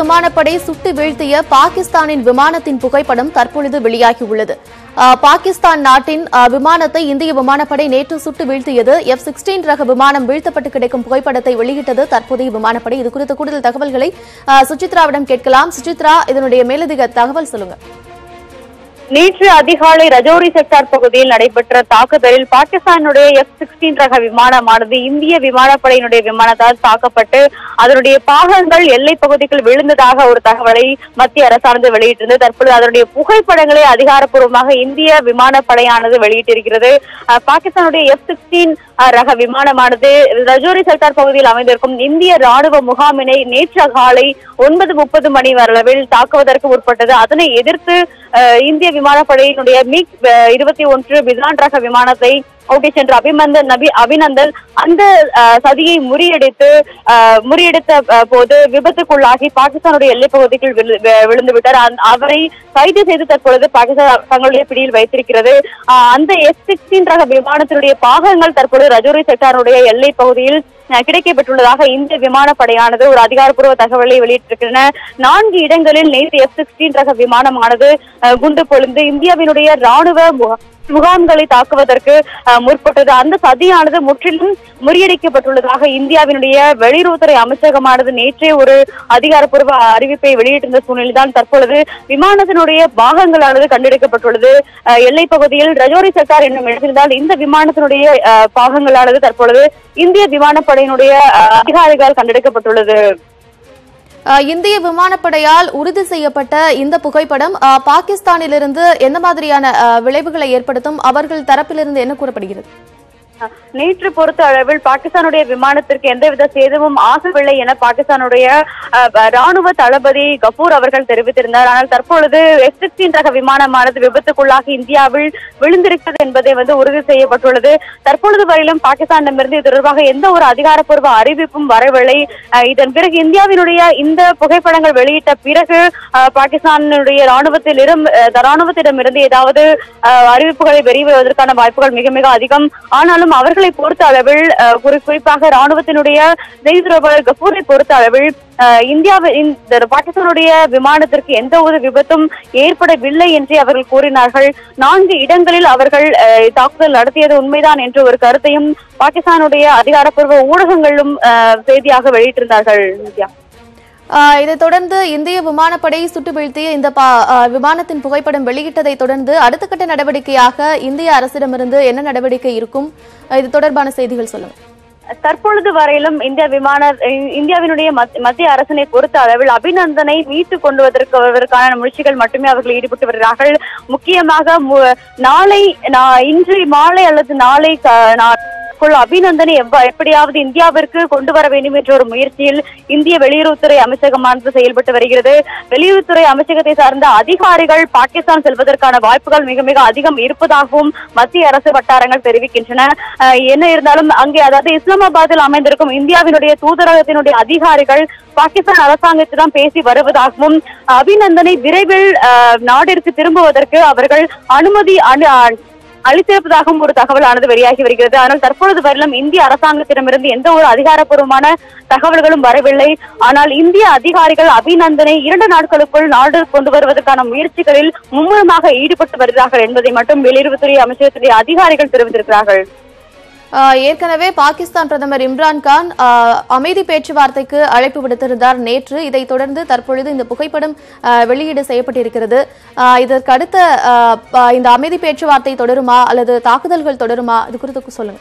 விமானப்படை சுட்டு வீழ்த்திய பாகிஸ்தானின் விமானத்தின் புகைப்படம் தற்பொழுது வெளியாகியுள்ளது. பாகிஸ்தான் நாட்டின் விமானத்தை இந்திய விமானப்படை நேற்று சுட்டு வீழ்த்தியது. எஃப் சிக்ஸ்டீன் ரக விமானம் வீழ்த்தப்பட்டு கிடைக்கும் புகைப்படத்தை வெளியிட்டது தற்போதைய விமானப்படை. இது குறித்த கூடுதல் தகவல்களை சுசித்ராவிடம் கேட்கலாம். சுசித்ரா இதனுடைய மேலதிக தகவல் சொல்லுங்க. நேற்று அதிகாலை ரஜோரி செக்டார் பகுதியில் நடைபெற்ற தாக்குதலில் பாகிஸ்தானுடைய எஃப் சிக்ஸ்டீன் ரக விமானமானது இந்திய விமானப்படையினுடைய விமானத்தால் தாக்கப்பட்டு அதனுடைய பாகங்கள் எல்லை பகுதிக்குள் விழுந்ததாக ஒரு தகவலை மத்திய அரசானது வெளியிட்டிருந்தது. தற்பொழுது அதனுடைய புகைப்படங்களை அதிகாரப்பூர்வமாக இந்திய விமானப்படையானது வெளியிட்டிருக்கிறது. பாகிஸ்தானுடைய எஃப் சிக்ஸ்டீன் ரக விமானமானது ரஜோரி சர்க்கார் பகுதியில் அமைந்திருக்கும் இந்திய ராணுவ முகாமினை நேற்று காலை ஒன்பது முப்பது மணி வரளவில் தாக்குவதற்கு உட்பட்டது அதனை எதிர்த்து அஹ், இந்திய விமானப்படையினுடைய மிக் இருபத்தி ஒன்று பிசான் ரக விமானத்தை ஓட்டி சென்ற அபிநந்தன் நபி அபிநந்தன் அந்த சதியை முறியடித்து முறியடித்த போது விபத்துக்குள்ளாகி பாகிஸ்தானுடைய எல்லைப் பகுதிக்குள் விழுந்து விட்டார். அவரை கைது செய்து தற்பொழுது பாகிஸ்தான் தங்களுடைய பிடியில் வைத்திருக்கிறது. அந்த எஸ் சிக்ஸ்டீன் ரக விமானத்தினுடைய பாகங்கள் தற்பொழுது ரஜோரி செக்டாருடைய எல்லை பகுதியில் கிடைக்கப்பட்டுள்ளதாக கிடைக்கப்பெற்றுள்ளதாக இந்திய விமானப்படையானது ஒரு அதிகாரப்பூர்வ தகவலை வெளியிட்டிருக்கின்றன. நான்கு இடங்களில் நேற்று எஃப் சிக்ஸ்டீன் ரக விமானமானது குண்டு பொழுந்து இந்தியாவினுடைய ராணுவ முகாம்களை தாக்குவதற்கு முற்பட்டது. அந்த சதியானது முற்றிலும் முறியடிக்கப்பட்டுள்ளதாக இந்தியாவினுடைய வெளியுறவுத்துறை அமைச்சகமானது நேற்றே ஒரு அதிகாரப்பூர்வ அறிவிப்பை வெளியிட்டிருந்த சூழ்நிலைதான் தற்பொழுது விமானத்தினுடைய பாகங்களானது கண்டெடுக்கப்பட்டுள்ளது. எல்லை பகுதியில் ரஜோரி சர்க்கார் என்னும் இடத்தில்தான் இந்த விமானத்தினுடைய பாகங்களானது தற்பொழுது இந்திய விமானப்படையினுடைய அதிகாரிகளால் கண்டெடுக்கப்பட்டுள்ளது. இந்திய விமானப்படையால் உறுதி செய்யப்பட்ட இந்த புகைப்படம் பாகிஸ்தானிலிருந்து எந்த மாதிரியான விளைவுகளை ஏற்படுத்தும் அவர்கள் தரப்பிலிருந்து என்ன கூறப்படுகிறது? நேற்று பொறுத்த அளவில் பாகிஸ்தானுடைய விமானத்திற்கு எந்தவித சேதமும் ஆகவில்லை என பாகிஸ்தானுடைய ராணுவ தளபதி கபூர் அவர்கள் தெரிவித்திருந்தார். ஆனால் தற்பொழுது எஸ் சிக்ஸ்டீன் ரக விமானமானது விபத்துக்குள்ளாக இந்தியாவில் விழுந்திருக்கிறது என்பதை வந்து உறுதி செய்யப்பட்டுள்ளது. தற்பொழுது வரையிலும் பாகிஸ்தானிடமிருந்து இது தொடர்பாக எந்த ஒரு அதிகாரப்பூர்வ அறிவிப்பும் வரவில்லை. இதன் பிறகு இந்தியாவினுடைய இந்த புகைப்படங்கள் வெளியிட்ட பிறகு பாகிஸ்தானுடைய ராணுவத்திலிரும் ராணுவத்திடமிருந்து ஏதாவது அறிவிப்புகளை வெளிவருவதற்கான வாய்ப்புகள் மிக மிக அதிகம். ஆனாலும் அவர்களை பொறுத்த அளவில் குறிப்பாக ராணுவத்தினுடைய செய்தி கபூரை பொறுத்த அளவில் இந்தியாவில் இந்த பாகிஸ்தானுடைய விமானத்திற்கு எந்த ஒரு விபத்தும் ஏற்படவில்லை என்று அவர்கள் கூறினார்கள். நான்கு இடங்களில் அவர்கள் அஹ், தாக்குதல் நடத்தியது உண்மைதான் என்ற ஒரு கருத்தையும் பாகிஸ்தானுடைய அதிகாரப்பூர்வ ஊடகங்களிலும் செய்தியாக வெளியிட்டிருந்தார்கள் நித்யா இதைத் தொடர்ந்து இந்திய விமானப்படை சுட்டு வீழ்த்திய இந்த விமானத்தின் புகைப்படம் வெளியிட்டதை தொடர்ந்து அடுத்த கட்ட நடவடிக்கையாக இந்திய அரசிடமிருந்து என்ன நடவடிக்கை இருக்கும்? இது தொடர்பான செய்திகள் சொல்லுங்க. தற்பொழுது வரையிலும் இந்திய விமான இந்தியாவினுடைய மத்- மத்திய அரசினை பொறுத்த அளவில் அபிநந்தனை மீட்டு கொண்டு வருவதற்கான முயற்சிகள் மட்டுமே அவர்கள் ஈடுபட்டு வருகிறார்கள். முக்கியமாக மு- நாளை நா- இன்று மாலை அல்லது நாளை அதற்குள் அபிநந்தனை எவ்வா எப்படியாவது இந்தியாவிற்கு கொண்டு வர வேண்டும் என்ற ஒரு முயற்சியில் இந்திய வெளியுறவுத்துறை அமைச்சகமானது செயல்பட்டு வருகிறது. வெளியுறவுத்துறை அமைச்சகத்தை சார்ந்த அதிகாரிகள் பாகிஸ்தான் செல்வதற்கான வாய்ப்புகள் மிக மிக அதிகம் இருப்பதாகவும் மத்திய அரசு வட்டாரங்கள் தெரிவிக்கின்றன. என்ன இருந்தாலும் அங்கே அதாவது இஸ்லாமாபாத்தில் அமைந்திருக்கும் இந்தியாவினுடைய தூதரகத்தினுடைய அதிகாரிகள் பாகிஸ்தான் அரசாங்கத்திடம் பேசி வருவதாகவும் அபிநந்தனை விரைவில் அஹ், நாட்டிற்கு திரும்புவதற்கு அவர்கள் அனுமதி அனு- அளித்திருப்பதாகவும் ஒரு தகவலானது வெளியாகி வருகிறது. ஆனால் தற்பொழுது வரலும் இந்திய அரசாங்கத்திடமிருந்து எந்த ஒரு அதிகாரப்பூர்வமான தகவல்களும் வரவில்லை. ஆனால் இந்திய அதிகாரிகள் அபிநந்தனை இரண்டு நாட்களுக்குள் நாடு கொண்டு வருவதற்கான முயற்சிகளில் மும்முரமாக ஈடுபட்டு வருகிறார்கள் என்பதை மட்டும் வெளியுறவுத்துறை அமைச்சகத்துடைய அதிகாரிகள் தெரிவித்திருக்கிறார்கள். ஏற்கனவே பாகிஸ்தான் பிரதமர் இம்ரான் கான் அமைதி பேச்சுவார்த்தைக்கு அழைப்பு விடுத்திருந்தார் நேற்று. இதைத் தொடர்ந்து தற்பொழுது இந்த புகைப்படம் வெளியீடு செய்யப்பட்டிருக்கிறது. ஆஹ் ஆஹ் இந்த அமைதி பேச்சுவார்த்தை தொடருமா அல்லது தாக்குதல்கள் தொடருமா? இது குறித்து சொல்லுங்க.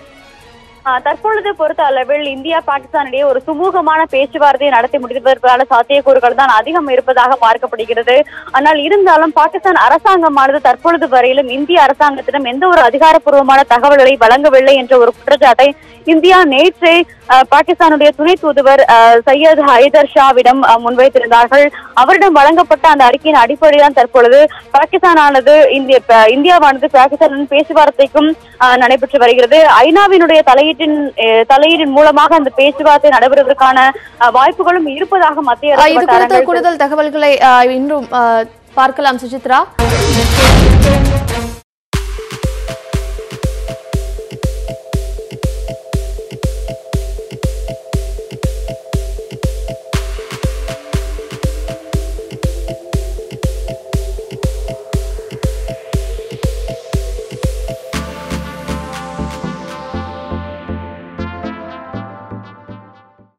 தற்பொழுது பொறுத்த அளவில் இந்தியா பாகிஸ்தான் இடையே ஒரு சுமூகமான பேச்சுவார்த்தையை நடத்தி முடிவதற்கான சாத்தியக்கூறுகள் தான் அதிகம் இருப்பதாக பார்க்கப்படுகிறது. ஆனால் இருந்தாலும் பாகிஸ்தான் அரசாங்கமானது தற்பொழுது வரையிலும் இந்திய அரசாங்கத்திடம் எந்த ஒரு அதிகாரப்பூர்வமான தகவல்களை வழங்கவில்லை என்ற ஒரு குற்றச்சாட்டை இந்தியா நேற்றே பாகிஸ்தானுடைய துணை தூதுவர் ஆஹ், சையத் ஹைதர் ஷாவிடம் முன்வைத்திருந்தார்கள். அவரிடம் வழங்கப்பட்ட அந்த அறிக்கையின் அடிப்படையில் தற்பொழுது பாகிஸ்தானானது இந்திய இந்தியாவானது பாகிஸ்தானுடன் பேச்சுவார்த்தைக்கும் நடைபெற்று வருகிறது. ஐநாவினுடைய தலையீட்டு தலையீட்டின் அஹ், தலையீட்டின் மூலமாக அந்த பேச்சுவார்த்தை நடைபெறுவதற்கான வாய்ப்புகளும் இருப்பதாக மத்திய அரசு கூடுதல் தகவல்களை இன்றும் பார்க்கலாம் சுசித்ரா